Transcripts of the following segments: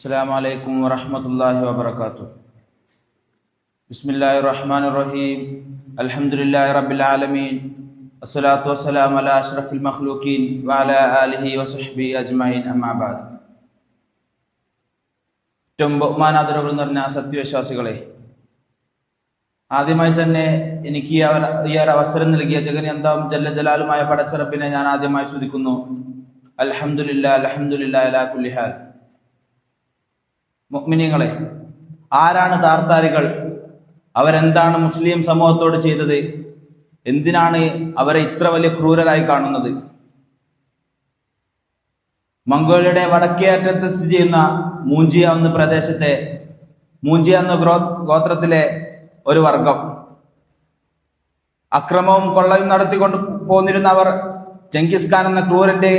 السلام عليكم ورحمة الله وبركاته بسم الله الرحمن الرحيم الحمد لله رب العالمين الصلاة والسلام على أشرف المخلوقين وعلى آله وصحبه أجمعين أما بعد ഏറ്റവും ബഹുമാനാദരവുകൾ നിറഞ്ഞ സത്യവിശ്വാസികളെ ആദ്യമായി തന്നെ എനിക്ക് ഈ അവ- ഈ ഒരു അവസരം നൽകിയ ജഗന്യന്താവും ജല്ല ജലാലുമായ പടച്ചറപ്പിനെ ഞാൻ ആദ്യമായി സ്തുതിക്കുന്നു അൽഹംദുലില്ലാ അൽഹംദുലില്ലാ അലാ കുല്ലി മുഅ്മിനീങ്ങളെ ആരാണ് താർത്താരികൾ? അവരെന്താണ് മുസ്ലിം സമൂഹത്തോട് ചെയ്തത്? എന്തിനാണ് അവരെ ഇത്ര വലിയ ക്രൂരരായി കാണുന്നത്? മംഗോളിയയുടെ വടക്കേ അറ്റത്ത് സ്ഥിതി ചെയ്യുന്ന മൂഞ്ചിയ എന്ന പ്രദേശത്തെ മൂഞ്ചിയ എന്ന ഗ്രോ ഗോത്രത്തിലെ ഒരു വർഗം. അക്രമവും കൊള്ളയും നടത്തിക്കൊണ്ട് പോന്നിരുന്ന അവർ ചെങ്കിസ് ഖാൻ എന്ന ക്രൂരന്റെ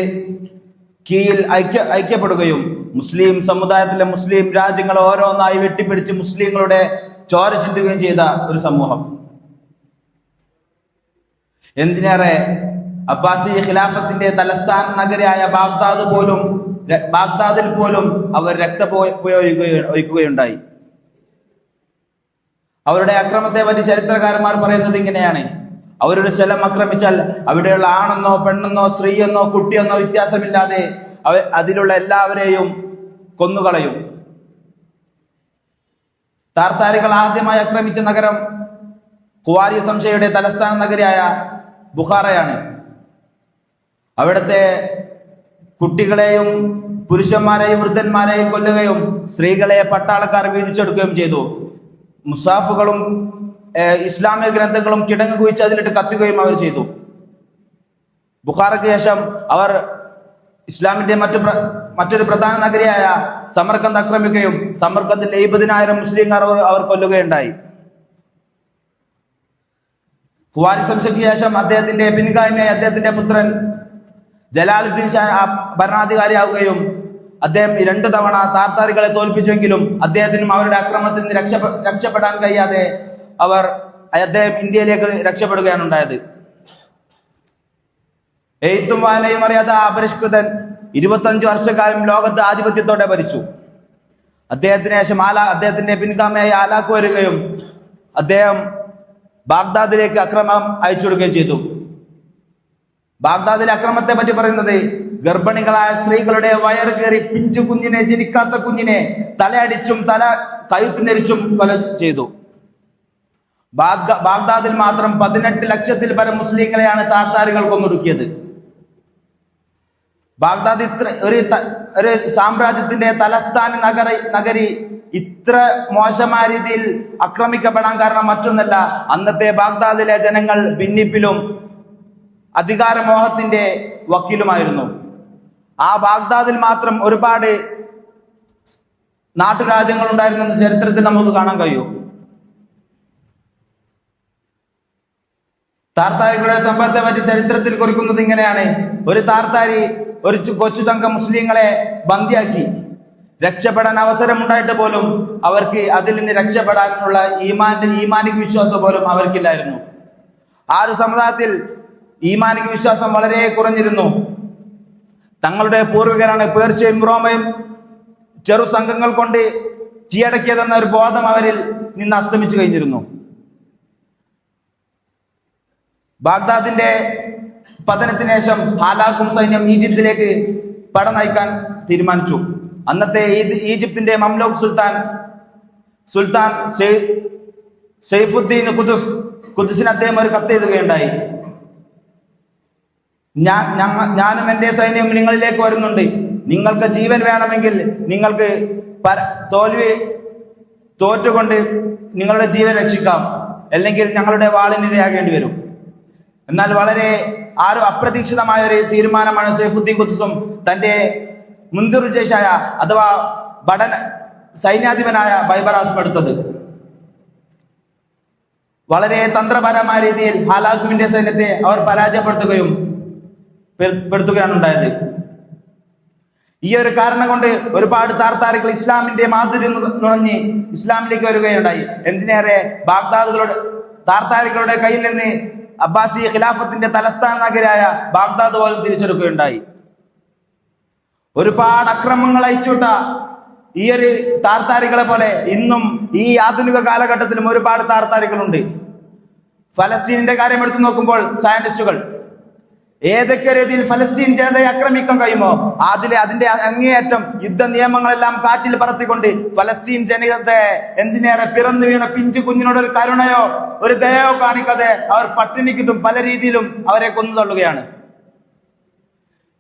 കീഴിൽ ഐക്യ ഐക്യപ്പെടുകയും മുസ്ലിം സമുദായത്തിലെ മുസ്ലിം രാജ്യങ്ങൾ ഓരോന്നായി വെട്ടിപ്പിടിച്ച് മുസ്ലിങ്ങളുടെ ചോര ചിന്തുകയും ചെയ്ത ഒരു സമൂഹം. എന്തിനേറെ അബ്ബാസി ഖിലാഫത്തിന്റെ തലസ്ഥാന നഗരയായ ബാഗ്ദാദ് പോലും ബാഗ്ദാദിൽ പോലും അവർ രക്തപൊയ്യുകയും ഒഴിക്കുകയുണ്ടായി അവരുടെ അക്രമത്തെ പറ്റി ചരിത്രകാരന്മാർ പറയുന്നത് ഇങ്ങനെയാണ്. അവരൊരു സ്ഥലം ആക്രമിച്ചാൽ അവിടെയുള്ള ആണെന്നോ പെണ്ണെന്നോ സ്ത്രീയെന്നോ കുട്ടിയെന്നോ വ്യത്യാസമില്ലാതെ അതിലുള്ള എല്ലാവരെയും കൊന്നുകളയും. താർത്താരികൾ ആദ്യമായി ആക്രമിച്ച നഗരം കുവാരി സംശയുടെ തലസ്ഥാന നഗരിയായ ബുഖാറയാണ്. അവിടുത്തെ കുട്ടികളെയും പുരുഷന്മാരെയും വൃദ്ധന്മാരെയും കൊല്ലുകയും സ്ത്രീകളെ പട്ടാളക്കാർ വീതിച്ചെടുക്കുകയും ചെയ്തു. മുസാഫുകളും ഇസ്ലാമിക ഗ്രന്ഥങ്ങളും കിടങ്ങ് കുഴിച്ച് അതിലിട്ട് കത്തുകയും അവർ ചെയ്തു. ബുഖാറയ്ക്ക് ശേഷം അവർ ഇസ്ലാമിന്റെ മറ്റു മറ്റൊരു പ്രധാന നഗരിയായ സമർക്കന്ത് ആക്രമിക്കുകയും സമർക്കന്തിൽ എഴുപതിനായിരം മുസ്ലിംകാർ അവർ കൊല്ലുകയുണ്ടായി. കുവാരി സംശയ്ക്ക് ശേഷം അദ്ദേഹത്തിന്റെ പിൻഗാമിയായി അദ്ദേഹത്തിന്റെ പുത്രൻ ജലാലുദ്ദീൻ ഷാ ഭരണാധികാരി ഭരണാധികാരിയാവുകയും അദ്ദേഹം രണ്ടു തവണ താർത്താരികളെ തോൽപ്പിച്ചെങ്കിലും അദ്ദേഹത്തിനും അവരുടെ ആക്രമണത്തിൽ നിന്ന് രക്ഷ രക്ഷപ്പെടാൻ കഴിയാതെ അവർ അദ്ദേഹം ഇന്ത്യയിലേക്ക് രക്ഷപ്പെടുകയാണ് ഉണ്ടായത്. എഴുത്തും വായനയും അറിയാത്ത അപരിഷ്കൃതൻ ഇരുപത്തഞ്ചു വർഷക്കാലം ലോകത്ത് ആധിപത്യത്തോടെ ഭരിച്ചു. അദ്ദേഹത്തിന് ശേഷം ആല അദ്ദേഹത്തിന്റെ പിൻഗാമയായി ആലാക്ക് വരികയും അദ്ദേഹം ബാഗ്ദാദിലേക്ക് അക്രമം അയച്ചു കൊടുക്കുകയും ചെയ്തു. ബാഗ്ദാദിലെ അക്രമത്തെ പറ്റി പറയുന്നത് ഗർഭിണികളായ സ്ത്രീകളുടെ വയറ് കയറി പിഞ്ചു കുഞ്ഞിനെ ജനിക്കാത്ത കുഞ്ഞിനെ തലയടിച്ചും തല കഴുത്തിനരിച്ചും കൊല ചെയ്തു. ബാഗ്ദാദിൽ മാത്രം പതിനെട്ട് ലക്ഷത്തിൽ പരം മുസ്ലിങ്ങളെയാണ് താത്താരികൾ കൊന്നൊടുക്കിയത് ബാഗ്ദാദ് ഇത്ര ഒരു ഒരു സാമ്രാജ്യത്തിന്റെ തലസ്ഥാന നഗര നഗരി ഇത്ര മോശമായ രീതിയിൽ ആക്രമിക്കപ്പെടാൻ കാരണം മറ്റൊന്നല്ല. അന്നത്തെ ബാഗ്ദാദിലെ ജനങ്ങൾ ഭിന്നിപ്പിലും അധികാരമോഹത്തിന്റെ വക്കീലുമായിരുന്നു. ആ ബാഗ്ദാദിൽ മാത്രം ഒരുപാട് നാട്ടുരാജ്യങ്ങൾ ഉണ്ടായിരുന്നെന്ന് ചരിത്രത്തിൽ നമുക്ക് കാണാൻ കഴിയും. താർത്താരികളുടെ സംഭവത്തെ പറ്റി ചരിത്രത്തിൽ കുറിക്കുന്നത് ഇങ്ങനെയാണ്. ഒരു താർത്താരി ഒരു കൊച്ചു സംഘം മുസ്ലിങ്ങളെ ബന്ദിയാക്കി. രക്ഷപ്പെടാൻ അവസരമുണ്ടായിട്ട് പോലും അവർക്ക് അതിൽ നിന്ന് രക്ഷപ്പെടാനുള്ള ഈമാന്റെ ഈമാനിക് വിശ്വാസം പോലും അവർക്കില്ലായിരുന്നു. ആ ഒരു സമുദായത്തിൽ ഈമാനിക് വിശ്വാസം വളരെ കുറഞ്ഞിരുന്നു. തങ്ങളുടെ പൂർവികരാണ് പേർഷ്യയും റോമയും ചെറു സംഘങ്ങൾ കൊണ്ട് കീഴടക്കിയതെന്ന ഒരു ബോധം അവരിൽ നിന്ന് അസ്തമിച്ചു കഴിഞ്ഞിരുന്നു. ബാഗ്ദാദിന്റെ പതനത്തിന് ശേഷം ഹാലാഖും സൈന്യം ഈജിപ്തിലേക്ക് പട നയിക്കാൻ തീരുമാനിച്ചു. അന്നത്തെ ഈജിപ്തിന്റെ മംലോക് സുൽത്താൻ സുൽത്താൻ സെയ്ഫുദ്ദീൻ ഖുദുസ് ഖുദുസിന് അദ്ദേഹം ഒരു കത്ത് എഴുതുകയുണ്ടായി. ഞാൻ ഞങ്ങ ഞാനും എന്റെ സൈന്യവും നിങ്ങളിലേക്ക് വരുന്നുണ്ട്. നിങ്ങൾക്ക് ജീവൻ വേണമെങ്കിൽ നിങ്ങൾക്ക് പര തോൽവി തോറ്റുകൊണ്ട് നിങ്ങളുടെ ജീവൻ രക്ഷിക്കാം. അല്ലെങ്കിൽ ഞങ്ങളുടെ വാളിനിരയാകേണ്ടി വരും. എന്നാൽ വളരെ ആരും അപ്രതീക്ഷിതമായ ഒരു തീരുമാനമാണ് സൈഫുദ്ദീൻ കുത്തുസും തന്റെ മുൻതിർ ജയ്ഷായ അഥവാ ഭടൻ സൈന്യാധിപനായ ബൈബറാസും എടുത്തത്. വളരെ തന്ത്രപരമായ രീതിയിൽ ഹാലാഖുവിന്റെ സൈന്യത്തെ അവർ പരാജയപ്പെടുത്തുകയും പെടുത്തുകയാണ് ഉണ്ടായത്. ഈ ഒരു കാരണം കൊണ്ട് ഒരുപാട് താർത്താരികൾ ഇസ്ലാമിന്റെ മാധുര്യം നുഴഞ്ഞ് ഇസ്ലാമിലേക്ക് വരികയുണ്ടായി. എന്തിനേറെ ബാഗ്ദാദുകളുടെ താർത്താരികളുടെ കയ്യിൽ നിന്ന് അബ്ബാസി ഖിലാഫത്തിന്റെ തലസ്ഥാന നഗരായ ബാഗ്ദാദ് പോലും തിരിച്ചെടുക്കുകയുണ്ടായി. ഒരുപാട് അക്രമങ്ങൾ അയച്ചുവിട്ട ഈ ഒരു താർത്താരികളെ പോലെ ഇന്നും ഈ ആധുനിക കാലഘട്ടത്തിലും ഒരുപാട് താർത്താരികളുണ്ട്. ഫലസ്തീനിന്റെ കാര്യം എടുത്തു നോക്കുമ്പോൾ സയന്റിസ്റ്റുകൾ ഏതൊക്കെ രീതിയിൽ ഫലസ്തീൻ ജനതയെ ആക്രമിക്കാൻ കഴിയുമോ അതിലെ അതിന്റെ അങ്ങേയറ്റം യുദ്ധ നിയമങ്ങളെല്ലാം കാറ്റിൽ പറത്തിക്കൊണ്ട് ഫലസ്തീൻ ജനതയെ എന്തിനേറെ പിറന്നു വീണ പിഞ്ചു കുഞ്ഞിനോട് ഒരു കരുണയോ ഒരു ദയോ കാണിക്കാതെ അവർ പട്ടിണിക്കിട്ടും പല രീതിയിലും അവരെ കൊന്നു തള്ളുകയാണ്.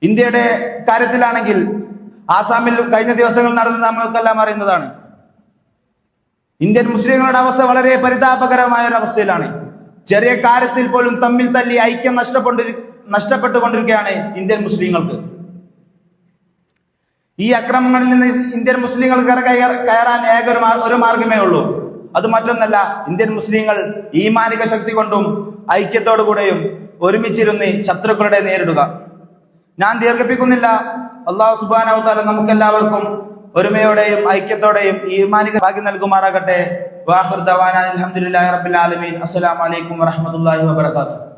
ഇന്ത്യയുടെ കാര്യത്തിലാണെങ്കിൽ ആസാമിൽ കഴിഞ്ഞ ദിവസങ്ങൾ നടന്ന നമുക്കെല്ലാം അറിയുന്നതാണ്. ഇന്ത്യൻ മുസ്ലിങ്ങളുടെ അവസ്ഥ വളരെ പരിതാപകരമായ ഒരു അവസ്ഥയിലാണ് ചെറിയ കാര്യത്തിൽ പോലും തമ്മിൽ തല്ലി ഐക്യം നഷ്ടപ്പെട്ടു നഷ്ടപ്പെട്ടുകൊണ്ടിരിക്കുകയാണ് ഇന്ത്യൻ മുസ്ലിങ്ങൾക്ക്. ഈ അക്രമങ്ങളിൽ നിന്ന് ഇന്ത്യൻ മുസ്ലിങ്ങൾ കയറാൻ ഏക ഒരു മാർ- ഒരു മാർഗമേ ഉള്ളൂ. അത് മറ്റൊന്നല്ല ഇന്ത്യൻ മുസ്ലിങ്ങൾ ഈമാനിക ശക്തി കൊണ്ടും ഐക്യത്തോടുകൂടെയും ഒരുമിച്ചിരുന്ന് ശത്രുക്കളുടെ നേരിടുക. ഞാൻ ദീർഘിപ്പിക്കുന്നില്ല. അള്ളാഹു സുബാനവതാല നമുക്കെല്ലാവർക്കും ഒരുമയോടെയും ഐക്യത്തോടെയും ഈമാനിക ഭാഗ്യം നൽകുമാറാകട്ടെ. വാഹുർ ദവാനാൻ അലഹമുല്ലാ റബ്ബിൽ ആലമീൻ. അസ്സലാമു അലൈക്കും വറഹ്മത്തുള്ളാഹി വബറകാതുഹു.